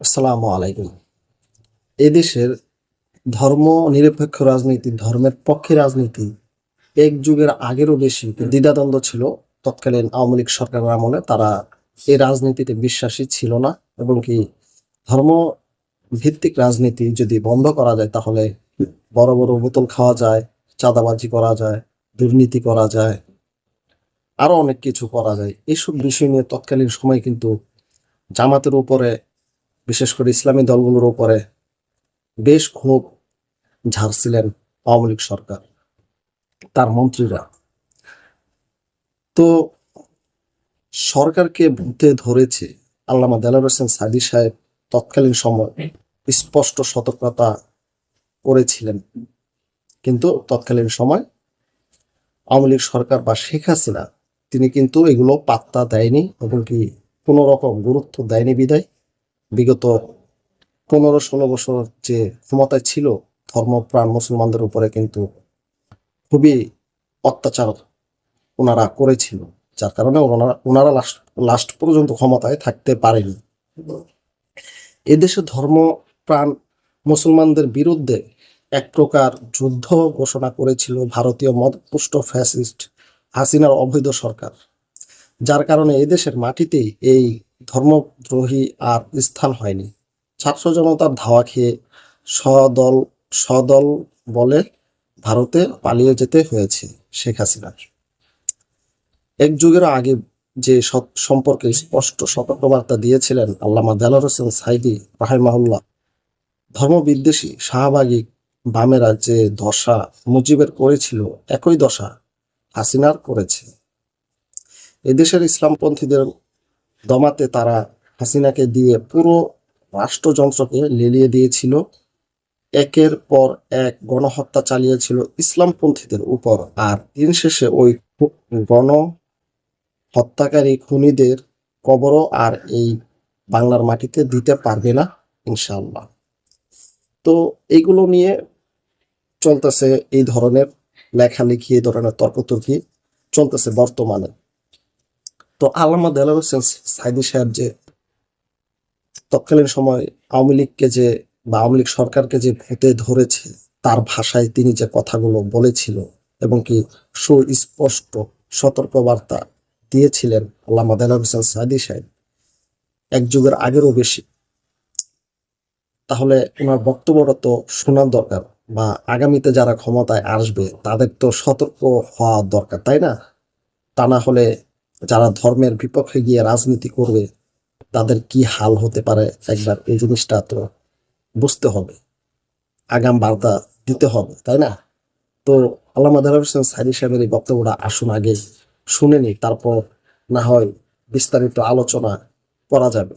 আসসালামু আলাইকুম। এদেশের ধর্ম নিরপেক্ষ রাজনীতি, ধর্মের পক্ষে রাজনীতি এক যুগের আগেরও বেশি দ্বিধাদ্বন্দ্ব ছিল। তৎকালীন আওয়ামী লীগ সরকারের আমলে তারা এই রাজনীতিতে বিশ্বাসী ছিল না এবং কি ধর্ম ভিত্তিক রাজনীতি যদি বন্ধ করা যায় তাহলে বড় বড় বোতল খাওয়া যায়, চাঁদাবাজি করা যায়, দুর্নীতি করা যায় আরও অনেক কিছু করা যায়। এইসব বিষয় নিয়ে তৎকালীন সময় কিন্তু জামাতের উপরে বিশেষ করে ইসলামী দলগুলোর উপরে বেশ খুব ঝাড়ছিলেন আওয়ামী লীগ সরকার, তার মন্ত্রীরা। তো সরকারকে ভূতে ধরেছে আল্লামা দেলার হোসেন সাদি সাহেব তৎকালীন সময় স্পষ্ট সতর্কতা করেছিলেন। কিন্তু তৎকালীন সময় আওয়ামী লীগ সরকার বা শেখ হাসিনা, তিনি কিন্তু এগুলো পাত্তা দেয়নি এবং কি কোনো রকম গুরুত্ব দেয়নি বিদায়। বিগত পনেরো ষোলো বছর যে ক্ষমতায় ছিল ধর্মপ্রাণ মুসলমানদের উপরে কিন্তু খুবই অত্যাচার ওনারা করেছিল, যার কারণে ওনারা ওনারা লাস্ট লাস্ট পর্যন্ত ক্ষমতায় থাকতে পারেনি। এদেশে ধর্মপ্রাণ মুসলমানদের বিরুদ্ধে এক প্রকার যুদ্ধ ঘোষণা করেছিল ভারতীয় মদপুষ্ট ফ্যাসিস্ট হাসিনার অবৈধ সরকার, যার কারণে এদেশের মাটিতেই এই ধর্মদ্রোহী আর স্থান হয়নি। ছাত্র জনতার ধাওয়া খেয়ে সদল সদল বলে ভারতে পালিয়ে যেতে হয়েছে শেখ হাসিনার এক যুগের আগে যে সম্পর্কে স্পষ্ট সতর্কবার্তা দিয়েছিলেন আল্লামা দেলার হোসেন সাইদি রাহেমাহুল্লাহ, ধর্মবিদ্বেষী শাহবাগী বামেরা যে দশা মুজিবের করেছিল, একই দশা হাসিনার করেছে। এদেশের ইসলামপন্থীদের দমাতে তারা হাসিনাকে দিয়ে পুরো রাষ্ট্রযন্ত্রকে লেলিয়ে দিয়েছিল। একের পর এক গণহত্যা চালিয়েছিল ইসলামপন্থীদের উপর। আর দিন শেষে ওই গণ হত্যাকারী খুনিদের কবরও আর এই বাংলার মাটিতে দিতে পারবে না, ইনশাআল্লাহ। তো এইগুলো নিয়ে চলতেছে এই ধরনের লেখালেখি, এই ধরনের তর্কতর্কি চলতেছে বর্তমানে। তো আল্লামা দেলার হোসেন সাইদি সাহেব যে তৎকালীন সময় আওয়ামী লীগকে যে বা আওয়ামী লীগ সরকারকে যে ভূতে ধরেছে, তার ভাষায় তিনি যে কথাগুলো বলেছিল এবং কি সুস্পষ্ট সতর্কবার্তা দিয়েছিলেন আল্লামা দেলার হোসেন সাইদি সাহেব এক যুগের আগেরও বেশি। তাহলে ওনার বক্তব্যটা তো শোনার দরকার বা আগামীতে যারা ক্ষমতায় আসবে তাদের তো সতর্ক হওয়া দরকার, তাই না? তা না হলে যারা ধর্মের বিপক্ষে গিয়ে রাজনীতি করবে, তাদের কি হাল হতে পারে একবার এই জিনিসটা তো বুঝতে হবে। আগাম বার্তা দিতে হবে, তাই না? তো আল্লাহ দেলার হোসেন সাইদি সাহেবের এই বক্তব্যটা আসুন আগে, শুনে নি তারপর না হয় বিস্তারিত আলোচনা করা যাবে।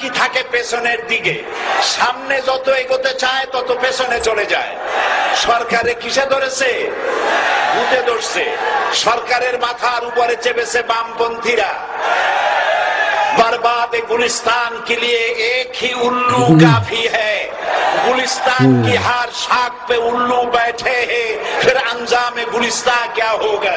পা নাকি থাকে পেছনের দিকে সামনে যত এগোতে চায় তত পেছনে চলে যায় সরকারে কিসে ধরেছে ভূতে ধরছে সরকারের মাথার উপরে চেপেছে বামপন্থীরা बर्बाद गुलिस्तान के लिए एक ही उल्लू काफी है गुलिस्तान की हर शाख पे उल्लू बैठे हैं फिर अंजाम गुलिस्तान क्या होगा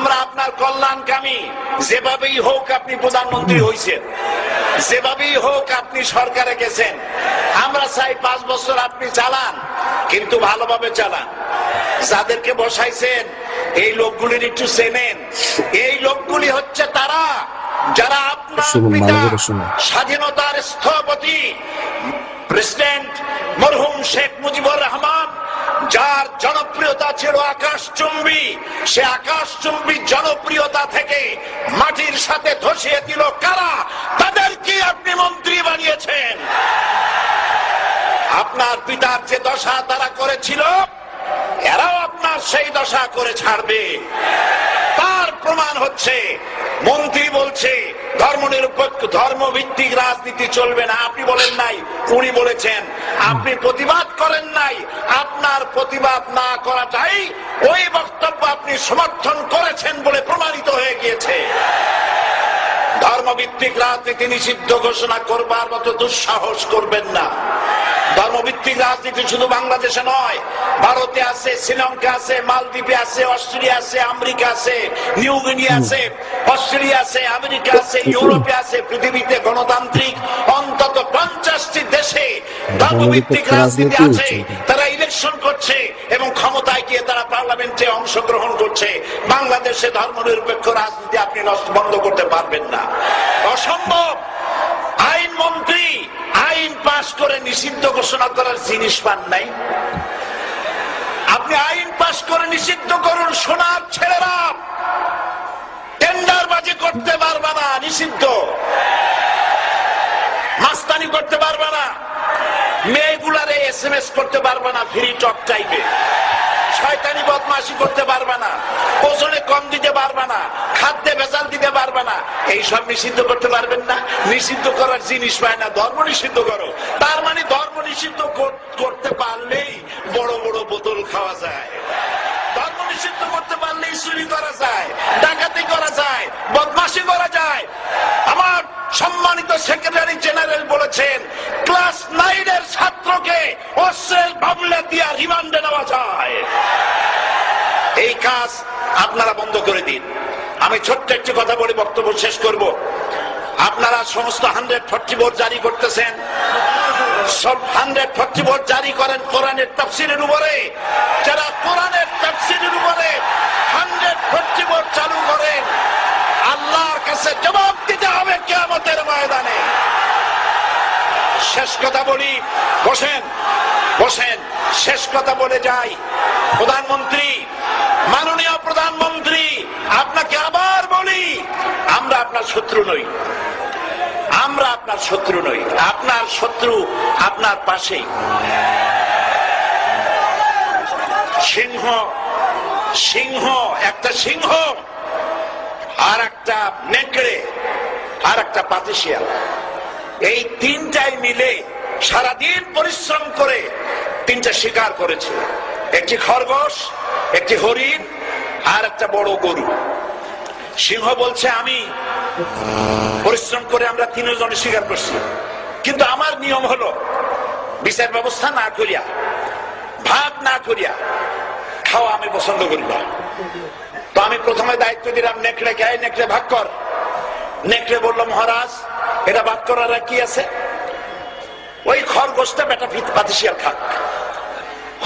আমরা আপনার কল্যাণকামী। যেভাবেই হোক আপনি প্রধানমন্ত্রী হয়েছেন যেভাবেই হোক আপনি সরকারে গেছেন। আমরা চাই পাঁচ বছর আপনি চালান কিন্তু ভালোভাবে চালান। যাদেরকে বসাইছেন এই লোকগুলির একটু চেনেন। এই লোকগুলি হচ্ছে তারা যারা আপনার। স্বাধীনতার স্থপতি প্রেসিডেন্ট মরহুম শেখ মুজিবুর রহমান যার জনপ্রিয়তা ছিল আকাশচুম্বী সে আকাশচুম্বী জনপ্রিয়তা থেকে মাটির সাথে ধসিয়ে দিল কারা? তাদেরকে আপনি মন্ত্রী বানিয়েছেন? আপনার পিতার যে দশা তারা করেছিল, এরাও আপনার সেই দশা করে ছাড়বে। তার প্রমাণ হচ্ছে, মন্ত্রী বলছে ধর্ম নিরপেক্ষ ধর্ম ভিত্তিক রাজনীতি চলবে না। আপনি বলেন নাই, উনি বলেছেন। আপনি প্রতিবাদ করেন নাই, আপনার প্রতিবাদ না করাটাই ওই বক্তব্য আপনি সমর্থন করেছেন বলে প্রমাণিত হয়ে গিয়েছে। ধর্মভিত্তিক রাজনীতি নিষিদ্ধ ঘোষণা করবার মতো দুঃসাহস করবেন না। ধর্মভিত্তিক রাজনীতি শুধু বাংলাদেশে নয় ভারতে আছে শ্রীলঙ্কা আছে মালদ্বীপে আছে অস্ট্রেলিয়া আছে আমেরিকা আছে নিউ গিনি আছে অস্ট্রেলিয়া আছে আমেরিকা আছে ইউরোপে আছে পৃথিবীতে গণতান্ত্রিক অন্তত পঞ্চাশটি দেশে ধর্মভিত্তিক রাজনীতি আছে। তারা ইলেকশন করছে এবং ক্ষমতায় গিয়ে তারা পার্লামেন্টে অংশগ্রহণ করছে। বাংলাদেশে ধর্মনিরপেক্ষ রাজনীতি আপনি বন্ধ করতে পারবেন না। অসম্ভব! আইন মন্ত্রী, আইন পাশ করে নিষিদ্ধ ঘোষণা করার জিনিস পান নাই। আপনি আইন পাশ করে নিষিদ্ধ করুন, সোনার ছেলেরা! টেন্ডার টেন্ডারবাজি করতে পারবে না, নিষিদ্ধ মাস্তানি করতে পারবে না মেয়েগুলারে এস করতে পারবে না ফ্রি টক টাইপে শয়তানি বদমাশি করতে পারবে না, ওজনে কম দিতে পারবে না, খাদ্যে ভেজাল দিতে পারবে না। এইসব নিষিদ্ধ করতে পারবেন না। নিষিদ্ধ করার জিনিস পায় না, ধর্ম নিষিদ্ধ করো। তার মানে ধর্ম নিষিদ্ধ করতে পারলেই বড় বড় বোতল খাওয়া যায়। ধর্ম নিষিদ্ধ করতে পারলেই চুরি করা যায়, ডাকাতি করা যায়, বদমাশি করা যায়। আমার সম্মানিত সেক্রেটারি জেনারেল বলেছেন ক্লাস নাইনের ছাত্রকে অস্ত্রের মামলা দিয়া রিমান্ডে নেওয়া যায়। এই কাজ আপনারা বন্ধ করে দিন। আমি ছোট্ট একটি কথা বলে বক্তব্য শেষ করব। আপনারা সমস্ত হান্ড্রেড ফর্টি বোর্ড জারি করতেছেন। সব হান্ড্রেড ফর্টি বোর্ড জারি করেন কোরআনের তাফসিরের উপরে। যারা কোরআনের তাফসিরের উপরে হান্ড্রেড ফর্টি বোর্ড চালু করেন আল্লাহর কাছে জবাব দিতে হবে কেয়ামতের ময়দানে। শেষ কথা বলি, বসেন বসেন, শেষ কথা বলে যাই। প্রধানমন্ত্রী, মাননীয় প্রধানমন্ত্রী, আপনাকে আবার বলি, আমরা আপনার শত্রু নই। আমরা আপনার শত্রু নই, আপনার শত্রু আপনার পাশেই। সিংহ সিংহ, একটা সিংহ, আর একটা নেকড়ে, আর একটা পাতিশিয়াল। এই তিনটাই মিলে সারাদিন পরিশ্রম করে তিনটা শিকার করেছে। একটি খরগোশ, একটি হরিণ আর একটা বড় গরু। সিংহ বলছে, আমি পরিশ্রম করে আমরা তিনজনে শিকার করছি। কিন্তু আমার নিয়ম হলো, বিচার ব্যবস্থা না করিয়া ভাগ না করিয়া খাওয়া আমি পছন্দ করি না। তো আমি প্রথমে দায়িত্ব দিলাম নেকড়ে কে নেকড়ে ভাগ কর। নেকড়ে বলল, মহারাজ এটা বাদ করার কি আছে? ওই খরগোশটা বেটা ফিত খাক।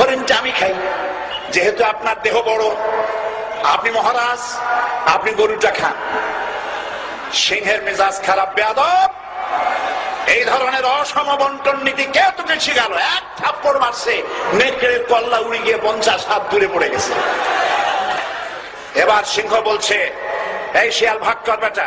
হরিণটা আমি খাই। যেহেতু আপনার দেহ বড়, আপনি মহারাজ, আপনি গরুটা খান। সিংহের মেজাজ খারাপ, বেয়াদব। এই ধরনের অসম বন্টন নীতি কে তোকে শিখাল? এক থাপ্পড় মারছে, নেকড়ের কল্লা উড়ে গিয়ে পঞ্চাশ হাত দূরে পড়ে গেছে। এবার সিংহ বলছে, এই শিয়াল, ভাগ কর বেটা।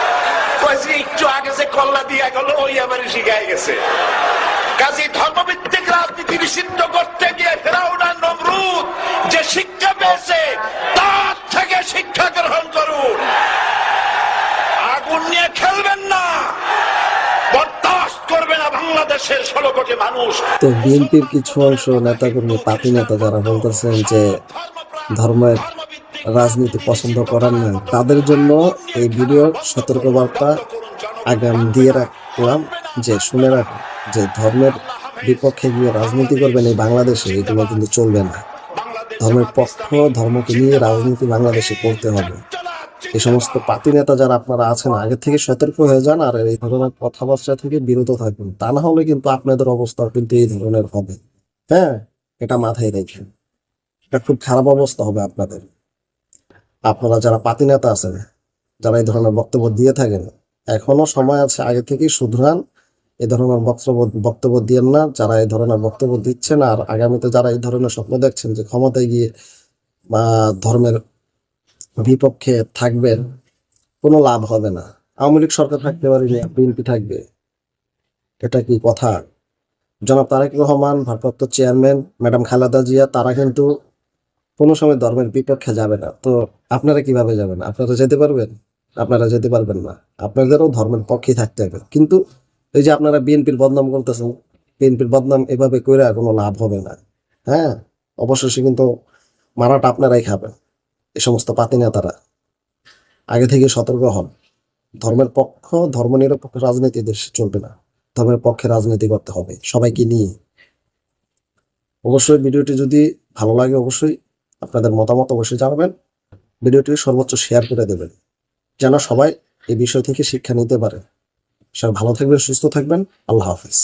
কয়েছে একটু আগে যে কল্লা দিয়া গেল, ওই আবার শিখাই গেছে। কাজী ধর্মভিত্তিক রাজনীতি নিষিদ্ধ করতে গিয়ে ফেরাউনা নমরুদ যে শিক্ষা পেয়েছে, তার থেকে শিক্ষা গ্রহণ করুন। আগুন নিয়ে খেলবেন না বাংলাদেশের ষোলো মানুষ। তো বিএনপির কিছু অংশ নেতা নেতাকর্মী পাতি নেতা যারা বলতেছেন যে ধর্মের রাজনীতি পছন্দ করেন না। তাদের জন্য এই ভিডিও সতর্কবার্তা আগাম দিয়ে রাখলাম যে, শুনে রাখুন যে, ধর্মের বিপক্ষে গিয়ে রাজনীতি করবেন এই বাংলাদেশে, এগুলো কিন্তু চলবে না। ধর্মের পক্ষ, ধর্মকে নিয়ে রাজনীতি বাংলাদেশে করতে হবে। এই সমস্ত পাতি নেতা যারা আপনারা আছেন, আগে থেকে সতর্ক হয়ে যান আর এই ধরনের কথাবার্তা থেকে বিরত থাকুন। তা না হলে কিন্তু আপনাদের অবস্থা কিন্তু এই ধরনের হবে। হ্যাঁ এটা মাথায় রেখেন এটা খুব খারাপ অবস্থা হবে আপনাদের। আপনারা যারা পাতি নেতা আছেন, যারা এই ধরনের বক্তব্য দিয়ে থাকেন, এখনও সময় আছে আগে থেকেই শুধরান। এই ধরনের বক্তব্য বক্তব্য দিয়েন না। যারা এই ধরনের বক্তব্য দিচ্ছেন আর আগামীতে যারা এই ধরনের স্বপ্ন দেখছেন যে ক্ষমতায় গিয়ে বা ধর্মের বিপক্ষে থাকবেন, কোনো লাভ হবে না। আওয়ামী লীগ সরকার থাকতে পারেনি বিএনপি থাকবে। এটা কি কথা? জনাব তারেক রহমান, ভারপ্রাপ্ত চেয়ারম্যান, ম্যাডাম খালেদা জিয়া, তারা কিন্তু কোনো সময় ধর্মের বিপক্ষে যাবে না। তো আপনারা কীভাবে যাবেন? আপনারা যেতে পারবেন? আপনারা যেতে পারবেন না। আপনাদেরও ধর্মের পক্ষে থাকতে হবে। কিন্তু এই যে আপনারা বিএনপির বদনাম করতেছেন, বিএনপির বদনাম এভাবে করে কোনো লাভ হবে না। হ্যাঁ অবশেষে কিন্তু মারাটা আপনারাই খাবেন, এ সমস্ত পাতি নেতারা। আগে থেকে সতর্ক হন। ধর্মের পক্ষ, ধর্ম ধর্মনিরপেক্ষ রাজনীতি দেশে চলবে না। ধর্মের পক্ষে রাজনীতি করতে হবে সবাইকে নিয়ে। অবশ্যই ভিডিওটি যদি ভালো লাগে, অবশ্যই আপনাদের মতামত অবশ্যই জানাবেন। ভিডিওটি সর্বোচ্চ শেয়ার করে দেবেন, যেন সবাই এই বিষয় থেকে শিক্ষা নিতে পারে। সবাই ভালো থাকবেন, সুস্থ থাকবেন। আল্লাহ হাফিজ।